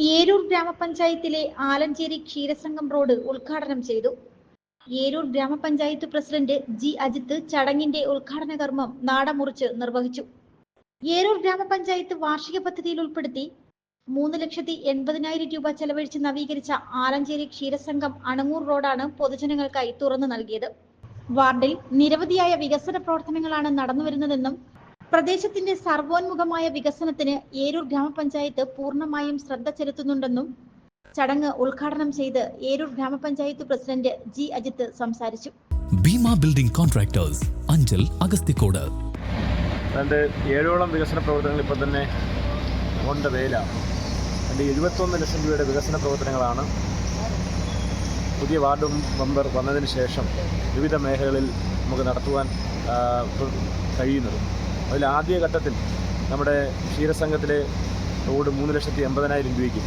ഏരൂർ ഗ്രാമപഞ്ചായത്തിലെ ആലഞ്ചേരി ക്ഷീരസംഗം റോഡ് ഉദ്ഘാടനം ചെയ്തു. ഏരൂർ ഗ്രാമപഞ്ചായത്ത് പ്രസിഡന്റ് ജി അജിത്ത് ചടങ്ങിന്റെ ഉദ്ഘാടന കർമ്മം നാടമുറിച്ച് നിർവഹിച്ചു. ഏരൂർ ഗ്രാമപഞ്ചായത്ത് വാർഷിക പദ്ധതിയിൽ ഉൾപ്പെടുത്തി മൂന്ന് ലക്ഷത്തി എൺപതിനായിരം രൂപ ചെലവഴിച്ച് നവീകരിച്ച ആലഞ്ചേരി ക്ഷീരസംഘം അണങ്ങൂർ റോഡാണ് പൊതുജനങ്ങൾക്കായി തുറന്നു നൽകിയത്. വാർഡിൽ നിരവധിയായ വികസന പ്രവർത്തനങ്ങളാണ് നടന്നുവരുന്നതെന്നും പ്രദേശത്തിന്റെ സർവോന്മുഖമായ വികസനത്തിന് ഏരൂർ ഗ്രാമപഞ്ചായത്ത് പൂർണമായും ശ്രദ്ധ ചെലുത്തുന്നുണ്ടെന്നും ചടങ്ങ് ഉദ്ഘാടനം ചെയ്ത് ഏരൂർ ഗ്രാമപഞ്ചായത്ത് പ്രസിഡന്റ് ജി അജിത്ത് സംസാരിച്ചു. Bhima building contractors Anchal Agasthikode. രണ്ട് ഏഴോളം വികസന പ്രവർത്തനങ്ങൾ ഇപ്പോൾ തന്നെ കൊണ്ട് വേലാണ് രണ്ട് എഴുപത്തൊന്ന് ലക്ഷം രൂപയുടെ വികസന പ്രവർത്തനങ്ങളാണ് പുതിയ വാർഡ് മെമ്പർ വന്നതിന് ശേഷം വിവിധ മേഖലകളിൽ നമുക്ക് നടത്തുവാൻ കഴിയുന്നത്. അതിൽ ആദ്യ ഘട്ടത്തിൽ നമ്മുടെ ക്ഷീരസംഘത്തിലെ റോഡ് മൂന്ന് ലക്ഷത്തി എൺപതിനായിരം രൂപയ്ക്കും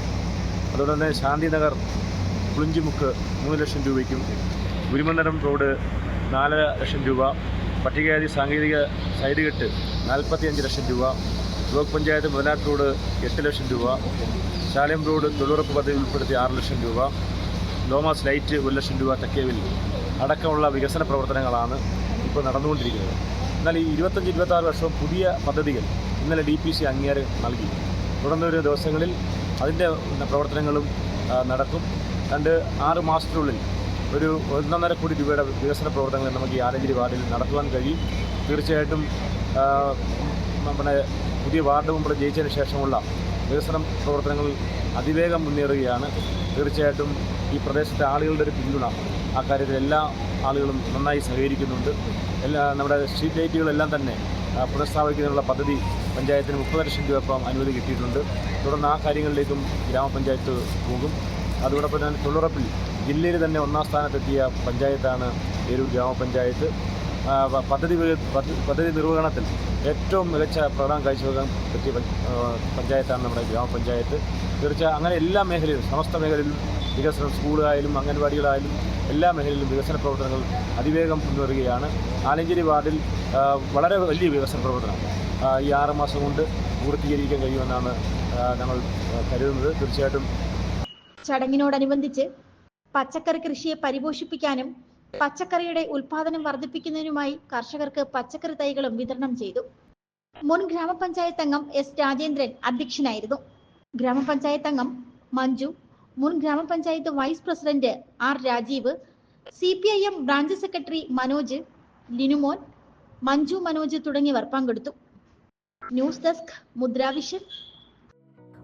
അതുപോലെ തന്നെ ശാന്തിനഗർ പുളിഞ്ചിമുക്ക് മൂന്ന് ലക്ഷം രൂപയ്ക്കും ഗുരുമന്ദരം റോഡ് നാലര ലക്ഷം രൂപ പട്ടികജാതി സാങ്കേതിക സൈഡ് കെട്ട് നാൽപ്പത്തിയഞ്ച് ലക്ഷം രൂപ ബ്ലോക്ക് പഞ്ചായത്ത് മുതലാട്ട് റോഡ് എട്ട് ലക്ഷം രൂപ ശാലം റോഡ് തൊഴിലുറപ്പ് പദ്ധതി ഉൾപ്പെടുത്തി ആറ് ലക്ഷം രൂപ ലോമാസ് ലൈറ്റ് ഒരു ലക്ഷം രൂപ തെക്കേവിൽ അടക്കമുള്ള വികസന പ്രവർത്തനങ്ങളാണ് ഇപ്പോൾ നടന്നുകൊണ്ടിരിക്കുന്നത്. എന്നാൽ ഈ ഇരുപത്തഞ്ച് ഇരുപത്താറ് വർഷവും പുതിയ പദ്ധതികൾ ഇന്നലെ ഡി പി സി അംഗീകാരം നൽകി. തുടർന്ന് ഒരു ദിവസങ്ങളിൽ അതിന്റെ പ്രവർത്തനങ്ങളും നടക്കും. രണ്ട് ആറ് മാസത്തിനുള്ളിൽ ഒരു ഒന്നൊന്നര കോടി രൂപയുടെ വികസന പ്രവർത്തനങ്ങൾ നമുക്ക് ഈ ആലഞ്ചേരി വാർഡിൽ നടത്തുവാൻ കഴിയും. തീർച്ചയായിട്ടും നമ്മുടെ പുതിയ വാർഡ് മെമ്പർ ജയിച്ചതിന് ശേഷമുള്ള വികസന പ്രവർത്തനങ്ങൾ അതിവേഗം മുന്നേറുകയാണ്. തീർച്ചയായിട്ടും ഈ പ്രദേശത്തെ ആളുകളുടെ ഒരു പിന്തുണ ആ കാര്യത്തിൽ എല്ലാ ആളുകളും നന്നായി സഹകരിക്കുന്നുണ്ട്. എല്ലാ നമ്മുടെ സ്ട്രീറ്റ് ലൈറ്റുകളെല്ലാം തന്നെ പുനഃസ്ഥാപിക്കുന്നതിനുള്ള പദ്ധതി പഞ്ചായത്തിന് മുപ്പത് ലക്ഷം രൂപ ഇപ്പം അനുമതി കിട്ടിയിട്ടുണ്ട്. തുടർന്ന് ആ കാര്യങ്ങളിലേക്കും ഗ്രാമപഞ്ചായത്ത് പോകും. അതോടൊപ്പം തന്നെ തൊഴിലുറപ്പിൽ ജില്ലയിൽ തന്നെ ഒന്നാം സ്ഥാനത്തെത്തിയ പഞ്ചായത്താണ് ഏരൂർ ഗ്രാമപഞ്ചായത്ത്. പദ്ധതി പദ്ധതി നിർവഹണത്തിൽ ഏറ്റവും മികച്ച പ്രകടനം കാഴ്ചവെക്കാൻ പറ്റിയ പഞ്ചായത്താണ് നമ്മുടെ ഗ്രാമപഞ്ചായത്ത്. തീർച്ചയായും അങ്ങനെ എല്ലാ മേഖലയിലും സമസ്ത മേഖലയിലും വികസനം സ്കൂളായാലും അംഗൻവാടികളായാലും എല്ലാ മേഖലയിലും വികസന പ്രവർത്തനങ്ങൾ അതിവേഗം മുന്നേറുകയാണ് ആലഞ്ചേരി വാർഡിൽ വളരെ വലിയ വികസന പ്രവർത്തനം ഈ ആറ് മാസം കൊണ്ട് പൂർത്തീകരിക്കാൻ കഴിയുമെന്നാണ് ഞങ്ങൾ കരുതുന്നത്. തീർച്ചയായിട്ടും ചടങ്ങിനോടനുബന്ധിച്ച് പച്ചക്കറി കൃഷിയെ പരിപോഷിപ്പിക്കാനും പച്ചക്കറിയുടെ ഉൽപാദനം വർദ്ധിപ്പിക്കുന്നതിനുമായി കർഷകർക്ക് പച്ചക്കറി തൈകളും വിതരണം ചെയ്തു. മുൻ ഗ്രാമപഞ്ചായത്ത് അംഗം എസ് രാജേന്ദ്രൻ അധ്യക്ഷനായിരുന്നു. ഗ്രാമപഞ്ചായത്ത് അംഗം മഞ്ജു മുൻ grama panchayat vice president R Rajeev C P I M branch secretary Manoj Linumon Manju Manoj തുടങ്ങിയവർ പങ്കെടുത്തു. News desk Mudravision.